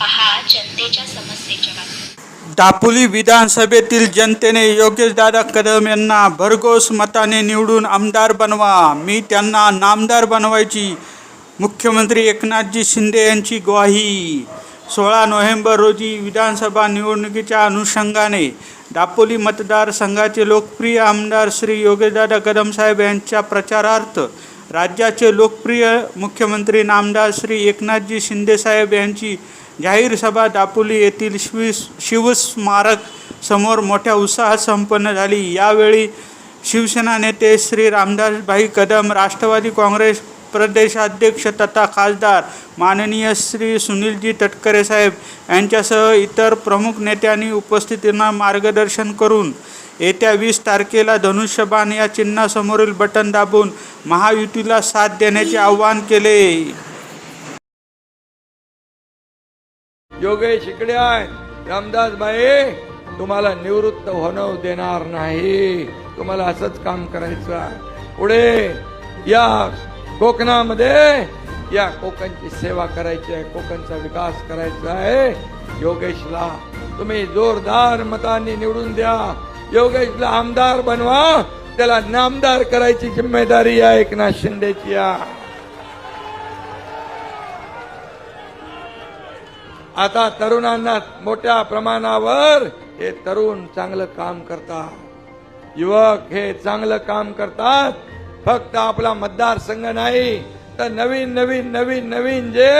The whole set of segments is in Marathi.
पहा जनतेच्या समस्येच्या बातम्या दापोली विधानसभेतील जनतेने योगेशदादा कदम यांना भरघोस मताने निवडून आमदार बनवा. मी त्यांना नामदार बनवायची. मुख्यमंत्री एकनाथजी शिंदे यांची ग्वाही. सोळा नोव्हेंबर रोजी विधानसभा निवडणुकीच्या अनुषंगाने दापोली मतदारसंघाचे लोकप्रिय आमदार श्री योगेशदादा कदम साहेब यांच्या प्रचारार्थ राज्याचे लोकप्रिय मुख्यमंत्री नामदार श्री एकनाथजी शिंदेसाहेब यांची जाहीर सभा दापोली येथील शिव शिवस्मारक समोर मोठ्या उत्साहात संपन्न झाली. यावेळी शिवसेना नेते श्री रामदासभाई कदम राष्ट्रवादी काँग्रेस प्रदेशाध्यक्ष तथा खासदार माननीय श्री सुनीलजी तटकरे साहेब यांच्यासह इतर प्रमुख नेत्यांनी उपस्थितींना मार्गदर्शन करून येत्या वीस तारखेला धनुष्यबाण या चिन्हासमोरील बटन दाबून महायुतीला साथ देण्याचे आवाहन केले. योगेश इकडे आहे रामदास भाई तुम्हाला निवृत्त होणं देणार नाही. तुम्हाला असंच काम करायचं आहे. पुढे या कोकणामध्ये या कोकणची सेवा करायची आहे कोकणचा विकास करायचा आहे. योगेशला तुम्ही जोरदार मतांनी निवडून द्या. योगेशला आमदार बनवा. त्याला नामदार करायची जिम्मेदारी या एकनाथ शिंदेची. आहे आता तरुणांना मोठ्या प्रमाणावर हे तरुण चांगलं काम करतात. युवक हे चांगलं काम करतात. फक्त आपला मतदारसंघ नाही तर नवीन नवीन नवीन नवीन जे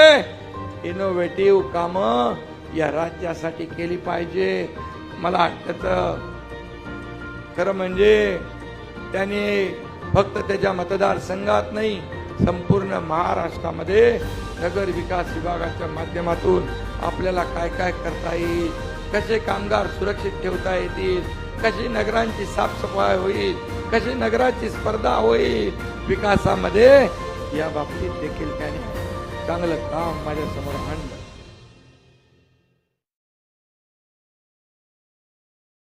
इनोव्हेटिव्ह काम या राज्यासाठी केली पाहिजे. मला त्याचं खरं म्हणजे त्याने फक्त त्याच्या मतदारसंघात नाही संपूर्ण महाराष्ट्रामध्ये नगर विकास विभागाच्या माध्यमातून आपल्याला काय काय करता येईल कसे कामगार सुरक्षित ठेवता येतील कशी नगरांची साफसफाई होईल कशी नगराची स्पर्धा होईल विकासामध्ये या बाबतीत देखील त्याने चांगलं काम माझ्यासमोर आणलं.